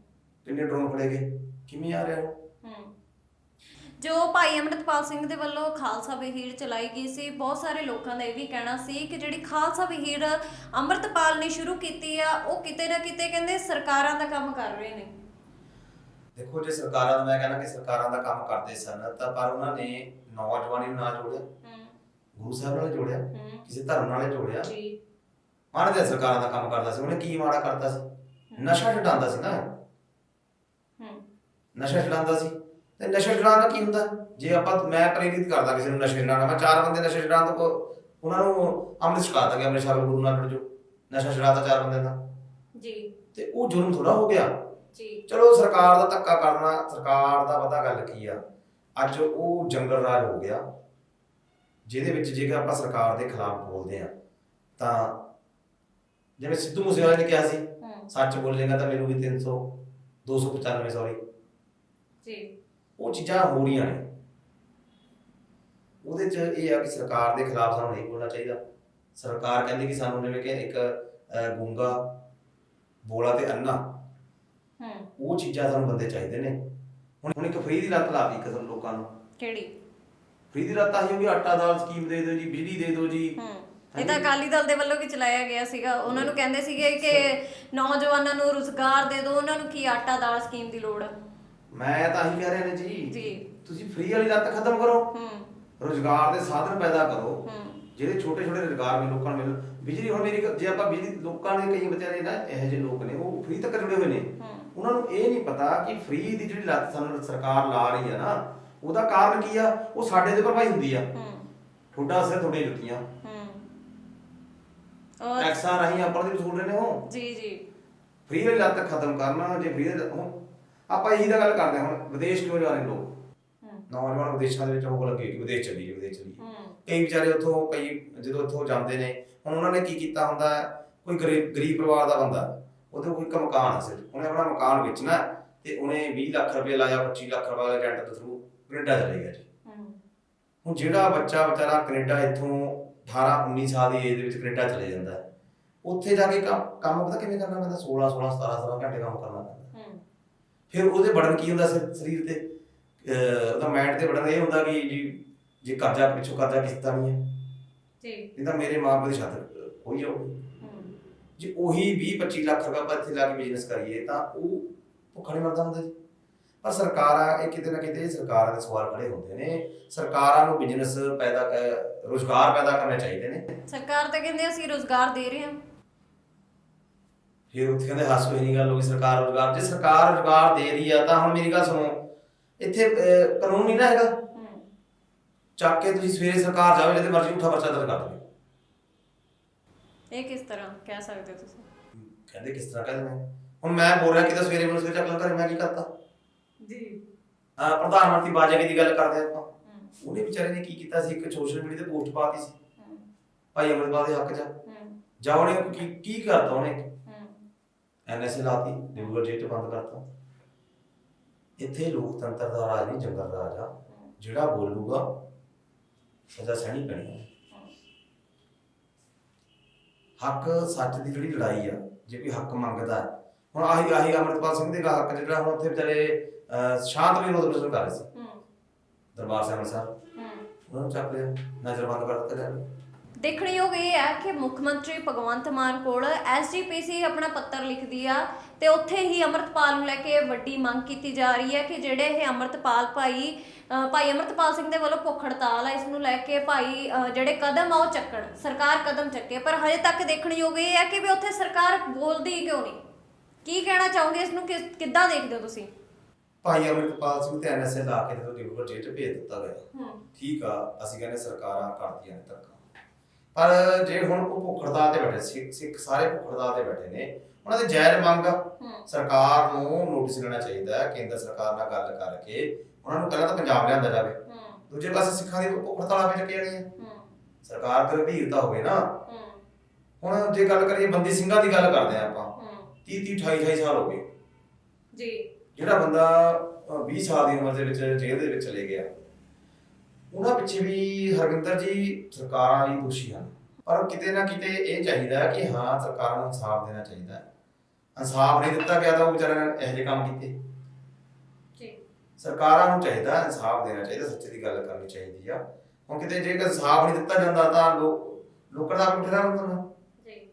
ਕਿੰਨੇ ਡਰੋਨ ਫੜੇ ਗਏ? ਕਿਵੇਂ ਆ ਰਿਹਾ ਉਹ। ਜੋ ਭਾਈ ਅੰਮ੍ਰਿਤਪਾਲ ਸਿੰਘ ਦੇ ਵੱਲੋਂ ਖਾਲਸਾ ਵਹੀਰ ਚਲਾਈ ਗਈ ਸੀ ਬਹੁਤ ਸਾਰੇ ਲੋਕਾਂ ਦਾ ਇਹ ਵੀ ਕਹਿਣਾ ਸੀ ਕਿ ਜਿਹੜੀ ਖਾਲਸਾ ਵਹੀਰ ਅੰਮ੍ਰਿਤਪਾਲ ਨੇ ਸ਼ੁਰੂ ਕੀਤੀ ਆ ਉਹ ਕਿਤੇ ਨਾ ਕਿਤੇ ਕਹਿੰਦੇ ਸਰਕਾਰਾਂ ਦਾ ਕੰਮ ਕਰ ਰਹੇ ਨੇ। ਦੇਖੋ ਜੇ ਸਰਕਾਰਾਂ ਦਾ ਮੈਂ ਕਹਿੰਦਾ ਕਿ ਸਰਕਾਰਾਂ ਦਾ ਕੰਮ ਕਰਦੇ ਸਨ ਤਾਂ ਪਰ ਉਹਨਾਂ ਨੇ ਨੌਜਵਾਨੀ ਨੂੰ ਨਾ ਜੋੜਿਆ ਹੂੰ। ਗੁਰੂ ਸਾਹਿਬ ਨਾਲ ਜੋੜਿਆ ਹੂੰ। ਕਿਸੇ ਧਰਮ ਨਾਲ ਜੋੜਿਆ। ਜੀ। ਮਾਨਦੇ ਸਰਕਾਰਾਂ ਦਾ ਕੰਮ ਕਰਦਾ ਸੀ ਉਹਨੇ ਕੀ ਮਾੜਾ ਕਰਤਾ ਸੀ? ਨਸ਼ਾ ਛਡਾਉਂਦਾ ਸੀ ਨਾ। ਹੂੰ। ਨਸ਼ਾ ਛਡਾਉਂਦਾ ਸੀ। ਤੇ ਨਸ਼ਾ ਛਡਾਉਣ ਦਾ ਕੀ ਹੁੰਦਾ? ਜੇ ਆਪਾਂ ਮੈਂ ਪ੍ਰੇਰਿਤ ਕਰਦਾ ਕਿਸੇ ਨੂੰ ਨਸ਼ਾ ਛਡਾਉਣਾ ਮੈਂ ਚਾਰ ਬੰਦੇ ਨਸ਼ਾ ਛਡਾਉਣ ਤੋਂ ਉਹਨਾਂ ਨੂੰ ਅੰਮ੍ਰਿਤ ਛਕਾਤਾ ਕਿ ਅੰਮ੍ਰਿਤ ਛਕ ਗੁਰੂ ਜੁੜ ਜਾਓ ਨਸ਼ਾ ਛਡਾਤਾ ਚਾਰ ਬੰਦੇ ਦਾ। ਜੀ। ਤੇ ਉਹ ਜੁਰਮ ਥੋੜਾ ਹੋ ਗਿਆ। ਜੀ। ਚਲੋ ਸਰਕਾਰ ਦਾ ਧੱਕਾ ਕਰਨਾ ਸਰਕਾਰ ਦਾ ਪਤਾ ਗੱਲ ਕੀ ਆ? ਅੱਜ ਉਹ ਜੰਗਲ ਰਾਜ ਹੋ ਗਿਆ ਜਿਹਦੇ ਵਿੱਚ ਜੇਕਰ ਆਪਾਂ ਸਰਕਾਰ ਦੇ ਖਿਲਾਫ ਬੋਲਦੇ ਆ ਤਾਂ ਜਿਵੇਂ ਸਿੱਧੂ ਮੂਸੇਵਾਲੇ ਨੇ ਕਿਹਾ ਸੀ ਸੱਚ ਬੋਲੇਗਾ ਤਾਂ ਮੈਨੂੰ ਵੀ 300 295 ਸੌਰੀ ਜੀ। ਉਹ ਚੀਜ਼ਾਂ ਹੋ ਰਹੀਆਂ ਨੇ। ਉਹਦੇ ਚ ਇਹ ਆ ਕਿ ਸਰਕਾਰ ਦੇ ਖਿਲਾਫ ਸਾਨੂੰ ਨਹੀਂ ਬੋਲਣਾ ਚਾਹੀਦਾ। ਸਰਕਾਰ ਕਹਿੰਦੀ ਕਿ ਸਾਨੂੰ ਜਿਵੇਂ ਕਿ ਇੱਕ ਗੂੰਗਾ ਬੋਲਾ ਤੇ ਅੰਨਾ ਹੂੰ। ਉਹ ਚੀਜ਼ਾਂ ਸਾਨੂੰ ਬੰਦੇ ਚਾਹੀਦੇ ਨੇ। ਹੁਣ ਹੁਣ ਇੱਕ ਫ੍ਰੀ ਦੀ ਲੱਤ ਲਾਤੀ ਕਿਸੇ ਲੋਕਾਂ ਨੂੰ। ਕਿਹੜੀ? ਫ੍ਰੀ ਦੀ ਲੱਤ ਆਹੀ ਹੋ ਗਈ ਆਟਾ ਦਾਲ ਸਕੀਮ ਦੇ ਦਿਓ ਜੀ ਬਿਜਲੀ ਦੇ ਦਿਓ ਜੀ। ਹੂੰ। ਇਹ ਤਾਂ ਅਕਾਲੀ ਦਲ ਦੇ ਵੱਲੋਂ ਵੀ ਚਲਾਇਆ ਗਿਆ ਸੀਗਾ। ਉਹਨਾਂ ਨੂੰ ਕਹਿੰਦੇ ਸੀਗੇ ਕਿ ਨੌਜਵਾਨਾਂ ਨੂੰ ਰੁਜ਼ਗਾਰ ਦੇ ਦਿਓ। ਉਹਨਾਂ ਨੂੰ ਕੀ ਆਟਾ ਦਾਲ ਸਕੀਮ ਦੀ ਲੋੜ ਆ? ਮੈਂ ਤਾਂ ਆਹੀ ਕਹਿ ਰਿਹਾ ਨੇ ਜੀ ਜੀ। ਤੁਸੀਂ ਫ੍ਰੀ ਵਾਲੀ ਲੱਤ ਖਤਮ ਕਰੋ। ਹੂੰ। ਰੋਜ਼ਗਾਰ ਦੇ ਸਾਧਨ ਪੈਦਾ ਕਰੋ। ਹੂੰ। ਜਿਹੜੇ ਛੋਟੇ ਛੋਟੇ ਰੁਜ਼ਗਾਰ ਮਿਲ ਲੋਕਾਂ ਨੂੰ ਮਿਲ ਬਿਜਲੀ ਹੁਣ ਮੇਰੀ ਜੇ ਆਪਾਂ ਬਿਜਲੀ ਲੋਕਾਂ ਨੇ ਕਈ ਵਿਚਾਰੇ ਨਾ ਇਹੋ ਜਿਹੇ ਲੋਕ ਨੇ ਉਹ ਫ੍ਰੀ ਤੱਕ ਜੁੜੇ ਹੋਏ ਨੇ। ਹੂੰ। ਉਹਨਾਂ ਨੂੰ ਇਹ ਨਹੀਂ ਪਤਾ ਕਿ ਫ੍ਰੀ ਦੀ ਜਿਹੜੀ ਲੱਤ ਸਾਨੂੰ ਸਰਕਾਰ ਲਾ ਰਹੀ ਹੈ ਨਾ ਉਹਦਾ ਕਾਰਨ ਕੀ ਆ? ਉਹ ਸਾਡੇ ਤੇ ਭਰਪਾਈ ਹੁੰਦੀ ਆ। ਹੂੰ। ਤੁਹਾਡਾ ਅਸਰ ਤੁਹਾਡੀਆਂ ਜੁੱਤੀਆਂ। ਹੂੰ। ਔਰ ਟੈਕਸਾਂ ਰਾਹੀਂ ਆਪਾਂ ਦੀ ਵਸੂਲ ਰਹੇ ਨੇ ਉਹ ਜੀ ਜੀ। ਫ੍ਰੀ ਵਾਲੀ ਲੱਤ ਖਤਮ ਕਰਨਾ ਜੇ ਫ੍ਰੀ ਹੁਣ ਆਪਾਂ ਇਹੀ ਤਾਂ ਗੱਲ ਕਰਦੇ ਹਾਂ ਹੁਣ ਵਿਦੇਸ਼ ਕਿਉਂ ਜਾ ਰਹੇ ਲੋਕ? ਨੌਜਵਾਨ ਵਿਦੇਸ਼ਾਂ ਦੇ ਵਿੱਚ ਉਹ ਲੱਗੇ ਕਿ ਵਿਦੇਸ਼ ਚੱਲੀਏ ਵਿਦੇਸ਼ ਚੱਲੀਏ। ਕਈ ਵਿਚਾਰੇ ਉੱਥੋਂ ਕਈ ਜਦੋਂ ਉੱਥੋਂ ਜਾਂਦੇ ਨੇ ਹੁਣ ਉਹਨਾਂ ਨੇ ਕੀ ਕੀਤਾ ਹੁੰਦਾ ਕੋਈ ਗਰੀਬ ਪਰਿਵਾਰ ਦਾ ਬੰਦਾ ਉਹਦੇ ਕੋਲ ਇੱਕ ਮਕਾਨ ਹੈ ਸਿਰਫ। ਉਹਨੇ ਆਪਣਾ ਮਕਾਨ ਵੇਚਣਾ ਤੇ ਉਹਨੇ 20 ਲੱਖ ਰੁਪਏ ਲਾਇਆ 25 ਲੱਖ ਰੁਪਏ ਏਜੰਟ ਦੇ ਥਰੂ ਕੈਨੇਡਾ ਚਲੇ ਗਿਆ ਜੀ। ਹੁਣ ਜਿਹੜਾ ਬੱਚਾ ਵਿਚਾਰਾ ਕੈਨੇਡਾ ਇੱਥੋਂ 18 19 ਸਾਲ ਦੀ ਏਜ ਦੇ ਵਿੱਚ ਕੈਨੇਡਾ ਚਲੇ ਜਾਂਦਾ ਉੱਥੇ ਜਾ ਕੇ ਕੰਮ ਕੰਮ ਪਤਾ ਕਿਵੇਂ ਕਰਨਾ ਪੈਂਦਾ? 16 16 17 17 ਘੰਟੇ ਕੰਮ ਕਰਨਾ ਪੈਂਦਾ। ਫਿਰ ਉਹਦੇ ਬੜਨ ਕੀ ਹੁੰਦਾ ਸਿਰ- ਸਰੀਰ ਤੇ? ਅਹ ਉਹਦਾ ਮਾਈਂਡ ਤੇ ਬੜਨ ਇਹ ਹੁੰਦਾ ਕਿ ਜੀ ਜੇ ਕਰਜ਼ਾ ਪਿੱਛੋਂ ਕਰਜ਼ਾ ਕਿਸ਼ਤਾਂ ਨਹੀਂ ਹੈ। ਜੀ। ਤਾਂ ਮੇਰੇ ਮਾਂ ਪਿਓ ਦੀ ਛੱਤ ਹੋਈ ਜਾਊਗੀ ਹੂੰ। ਜੇ ਉਹੀ 20 25 ਲੱਖ ਰੁਪਏ ਆਪਾਂ ਇੱਥੇ ਲਾ ਕੇ ਬਿਜ਼ਨਸ ਕਰੀਏ ਤਾਂ ਉਹ ਭੁੱਖਾ ਨਹੀਂ ਮਰਦਾ ਹੁੰਦਾ ਜੀ। ਪਰ ਸਰਕਾਰਾਂ ਇਹ ਕਿਤੇ ਨਾ ਕਿਤੇ ਸਰਕਾਰਾਂ ਦੇ ਸਵਾਲ ਖੜੇ ਹੁੰਦੇ ਨੇ। ਸਰਕਾਰਾਂ ਨੂੰ ਬਿਜ਼ਨਸ ਪੈਦਾ ਰੁਜ਼ਗਾਰ ਪੈਦਾ ਕਰਨੇ ਚਾਹੀਦੇ ਨੇ। ਸਰਕਾਰ ਤਾਂ ਕਹਿੰਦੇ ਅਸੀਂ ਰੋਜ਼ਗਾਰ ਦੇ ਰਹੇ ਹਾਂ। ਫਿਰ ਉੱਥੇ ਕਹਿੰਦੇ ਹੱਸ ਕੋਈ ਨਹੀਂ ਗੱਲ ਹੋਈ ਸਰਕਾਰ ਰੁਜ਼ਗਾਰ ਜੇ ਸਰਕਾਰ ਰੁਜ਼ਗਾਰ ਦੇ ਰਹੀ ਆ ਤਾਂ ਹੁਣ ਮੇਰੀ ਗੱਲ ਸੁਣੋ ਇੱਥੇ ਕਾਨੂੰਨ ਨਹੀਂ ਨਾ ਹੈਗਾ। ਚੱਕ ਕੇ ਤੁਸੀਂ ਸਵੇਰੇ ਸਰਕਾਰ ਜਾਵੇ ਜਿਹਦੇ ਮਰਜ਼ੀ ਉਠਾ ਪਰਚਾ ਦਰਜ ਕਰ ਦੇਵੇ। ਇਹ ਕਿਸ ਤਰ੍ਹਾਂ ਕਹਿ ਸਕਦੇ ਹੋ ਤੁਸੀਂ? ਕਹਿੰਦੇ ਕਿਸ ਤਰ੍ਹਾਂ ਕਹਿੰਦੇ ਨੇ? ਹੁਣ ਮੈਂ ਬੋਲ ਰਿਹਾ ਕਿ ਤਾਂ ਸਵੇਰੇ ਮੈਨੂੰ ਸਵੇਰੇ ਚੱਕ ਲਾਂ ਘਰੇ ਮੈਂ ਕੀ ਕਰਤਾ? ਜੀ। ਆ ਪ੍ਰਧਾਨ ਮੰਤਰੀ ਬਾਜਵਾ ਦੀ ਗੱਲ ਕਰਦੇ ਆਪਾਂ। ਉਹਨੇ ਵਿਚਾਰੇ ਨੇ ਕੀ ਕੀਤਾ ਸੀ? ਇੱਕ ਸੋਸ਼ਲ ਮੀਡੀਆ ਤੇ ਪੋਸਟ ਪਾਤੀ ਸੀ। ਭਾਈ ਅਮਰਪਾਲ ਦੇ ਹੱਕ 'ਚ। ਜਾਂ ਉਹਨੇ ਕੀ ਕੀ ਕਰਤਾ ਉਹਨੇ? ਐਨਐਸਏ ਲਾਤੀ ਜੇਲ੍ਹ 'ਚ ਬੰਦ ਕਰਤਾ। ਇੱਥੇ ਲੋਕਤੰਤਰ ਦਾ ਰਾਜ ਨਹੀਂ ਜੰਗਲ ਰਾਜ ਆ। ਜਿਹੜਾ ਬੋਲੂਗਾ ਸਜ਼ਾ ਸਹਿਣੀ ਪੈਣੀ ਹੈ ਹੱਕ ਸੱਚ ਦੀ ਜਿਹੜੀ ਲੜਾਈ ਆ ਜੇ ਕੋਈ ਹੱਕ ਮੰਗਦਾ ਹੁਣ ਆਹੀ ਆਹੀ ਅਮਰਪਾਲ ਸਿੰਘ ਦੇ ਹੱਕ ਜਿਹੜਾ ਹੁਣ ਉੱਥੇ ਵਿਚਾਰੇ ਸ਼ਾਂਤ ਵਿਰੋਧ ਪ੍ਰਦਰਸ਼ਨ ਕਰ ਰਹੇ ਸੀ। ਦਰਬਾਰ ਸਾਹਿਬ ਹੂੰ। ਉਹਨਾਂ ਨੂੰ ਚੱਕ ਲਿਆ ਨਜ਼ਰਬੰਦ ਕਰ ਦਿੱਤਾ ਦੇਖਣਯੋਗ ਇਹ ਹੈ ਕਿ ਮੁੱਖ ਮੰਤਰੀ ਭਗਵੰਤ ਮਾਨ ਕੋਲ ਐਸਜੀਪੀਸੀ ਆਪਣਾ ਪੱਤਰ ਲਿਖਦੀ ਆ ਤੇ ਉੱਥੇ ਹੀ ਅਮਰਤਪਾਲ ਨੂੰ ਲੈ ਕੇ ਵੱਡੀ ਮੰਗ ਕੀਤੀ ਜਾ ਰਹੀ ਹੈ ਕਿ ਜਿਹੜੇ ਇਹ ਅਮਰਤਪਾਲ ਭਾਈ ਭਾਈ ਅਮਰਤਪਾਲ ਸਿੰਘ ਦੇ ਵੱਲੋਂ ਭੁੱਖ ਹੜਤਾਲ ਆ ਇਸ ਨੂੰ ਲੈ ਕੇ ਭਾਈ ਜਿਹੜੇ ਕਦਮ ਆ ਉਹ ਚੱਕਣ ਸਰਕਾਰ ਕਦਮ ਚੱਕੇ ਪਰ ਹਜੇ ਤੱਕ ਦੇਖਣਯੋਗ ਇਹ ਹੈ ਕਿ ਵੀ ਉੱਥੇ ਸਰਕਾਰ ਬੋਲਦੀ ਕਿਉਂ ਨਹੀਂ? ਕੀ ਕਹਿਣਾ ਚਾਹੋਗੇ ਇਸ ਨੂੰ? ਕਿੱਦਾਂ ਦੇਖਦੇ ਹੋ ਤੁਸੀਂ? ਭਾਈ ਅਮਰਿਤਪਾਲ ਸਿੰਘ ਤੇ ਐਨਐਸਏ ਲਾ ਕੇ ਤੇ ਡਿਬਰੂਗੜ੍ਹ ਜੇਲ੍ਹ ਭੇਜ ਦਿੱਤਾ ਗਿਆ। ਹੂੰ। ਠੀਕ ਆ ਅਸੀਂ ਕਹਿੰਦੇ ਸਰਕਾਰਾਂ ਕਰਦੀਆਂ ਨੇ ਧੱਕਾ। ਪਰ ਜੇ ਹੁਣ ਉਹ ਭੁੱਖ ਹੜਤਾਲ ਤੇ ਬੈਠੇ ਸਿੱਖ ਸਿੱਖ ਸਾਰੇ ਭੁੱਖ ਹੜਤਾਲ ਤੇ ਬੈਠੇ ਨੇ ਉਹਨਾਂ ਦੇ ਜਾਇਜ਼ ਮੰਗ ਸਰਕਾਰ ਨੂੰ ਨੋਟਿਸ ਲੈਣਾ ਚਾਹੀਦਾ ਹੈ ਕੇਂਦਰ ਸਰਕਾਰ ਨਾਲ ਗੱਲ ਕਰਕੇ ਉਹਨਾਂ ਨੂੰ ਪਹਿਲਾਂ ਤਾਂ ਪੰਜਾਬ ਲਿਆਂਦਾ ਜਾਵੇ। ਦੂਜੇ ਪਾਸੇ ਸਿੱਖਾਂ ਦੀ ਭੁੱਖ ਹੜਤਾਲ ਆਪੇ ਚੱਕੀ ਜਾਣੀ ਹੈ। ਸਰਕਾਰ ਤੇ ਗੰਭੀਰਤਾ ਹੋਵੇ ਨਾ। ਹੁਣ ਜੇ ਗੱਲ ਕਰੀਏ ਬੰਦੀ ਸਿੰਘਾਂ ਦੀ ਗੱਲ ਕਰਦੇ ਆ ਆਪਾਂ। ਹੂੰ। 30 30 28 28 ਸਾਲ ਹੋ ਗਏ। ਜੀ। ਜਿਹੜਾ ਬੰਦਾ ਅਹ, 20 ਸਾਲ ਦੀ ਉਮਰ ਦੇ ਵਿੱਚ ਜੇਲ੍ਹ ਦੇ ਵਿੱਚ ਚਲੇ ਗਿਆ। ਉਹਨਾਂ ਪਿੱਛੇ ਵੀ ਹਰਵਿੰਦਰ ਜੀ ਸਰਕਾਰਾਂ ਵੀ ਦੋਸ਼ੀ ਹਨ ਪਰ ਕਿਤੇ ਨਾ ਕਿਤੇ ਇਹ ਚਾਹੀਦਾ ਹੈ ਕਿ ਹਾਂ ਸਰਕਾਰਾਂ ਨੂੰ ਇਨਸਾਫ ਦੇਣਾ ਚਾਹੀਦਾ ਹੈ। ਇਨਸਾਫ ਨਹੀਂ ਦਿੱਤਾ ਗਿਆ ਤਾਂ ਉਹ ਵਿਚਾਰਿਆਂ ਨੇ ਇਹੋ ਜਿਹੇ ਕੰਮ ਕੀਤੇ। ਜੀ। ਸਰਕਾਰਾਂ ਨੂੰ ਚਾਹੀਦਾ ਇਨਸਾਫ ਦੇਣਾ ਚਾਹੀਦਾ ਸੱਚੇ ਦੀ ਗੱਲ ਕਰਨੀ ਚਾਹੀਦੀ ਆ। ਹੁਣ ਕਿਤੇ ਜੇ ਇਨਸਾਫ ਨਹੀਂ ਦਿੱਤਾ ਜਾਂਦਾ ਤਾਂ ਲੋਕ ਲੋਕਾਂ ਦਾ ਬਠੇਰਾ ਹੁੰਦਾ ਜੀ।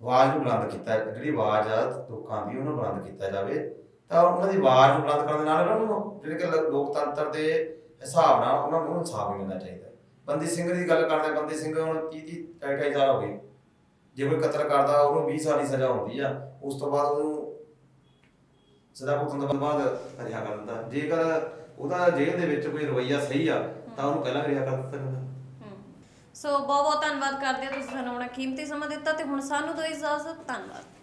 ਆਵਾਜ਼ ਨੂੰ ਬੁਲੰਦ ਕੀਤਾ ਜਿਹੜੀ ਆਵਾਜ਼ ਆ ਲੋਕਾਂ ਦੀ ਉਹਨੂੰ ਬੁਲੰਦ ਕੀਤਾ ਜਾਵੇ। ਤਾਂ ਉਹਨਾਂ ਦੀ ਆਵਾਜ਼ ਨੂੰ ਬੁਲੰਦ ਕਰਨ ਦੇ ਨਾਲ ਉਹਨਾਂ ਨੂੰ ਜਿਹੜੇ ਕਿ ਲੋਕਤੰਤਰ ਦੇ ਹਿਸਾਬ ਨਾਲ ਉਹਨਾਂ ਨੂੰ ਇਨਸਾਫ ਮਿਲਣਾ ਚਾਹੀਦਾ ਬੰਦੀ ਸਿੰਘ ਦੀ ਗੱਲ ਕਰਦੇ ਬੰਦੀ ਸਿੰਘ ਹੁਣ 30 30 ਢਾਈ ਸਾਲ ਹੋ ਗਏ। ਜੇ ਕੋਈ ਕਤਲ ਕਰਦਾ, ਉਹਨੂੰ 20 ਸਾਲ ਦੀ ਸਜ਼ਾ ਹੁੰਦੀ ਆ। ਉਸ ਤੋਂ ਬਾਅਦ ਉਹਨੂੰ ਸਜ਼ਾ ਭੁਗਤਣ ਤੋਂ ਬਾਅਦ ਰਿਹਾ ਕਰ ਦਿੰਦਾ। ਜੇਕਰ ਉਹਦਾ ਜੇਲ੍ਹ ਦੇ ਵਿੱਚ ਕੋਈ ਰਵੱਈਆ ਸਹੀ ਆ, ਤਾਂ ਉਹਨੂੰ ਪਹਿਲਾਂ ਰਿਹਾ ਕਰ ਦਿੱਤਾ ਜਾਂਦਾ। ਸੋ ਬਹੁਤ ਬਹੁਤ ਧੰਨਵਾਦ ਕਰਦੇ ਹਾਂ ਤੁਸੀਂ ਸਾਨੂੰ ਆਪਣਾ ਕੀਮਤੀ ਸਮਾਂ ਦਿੱਤਾ ਤੇ ਹੁਣ ਸਾਨੂੰ ਦਿਓ ਇਜਾਜ਼ਤ। ਧੰਨਵਾਦ।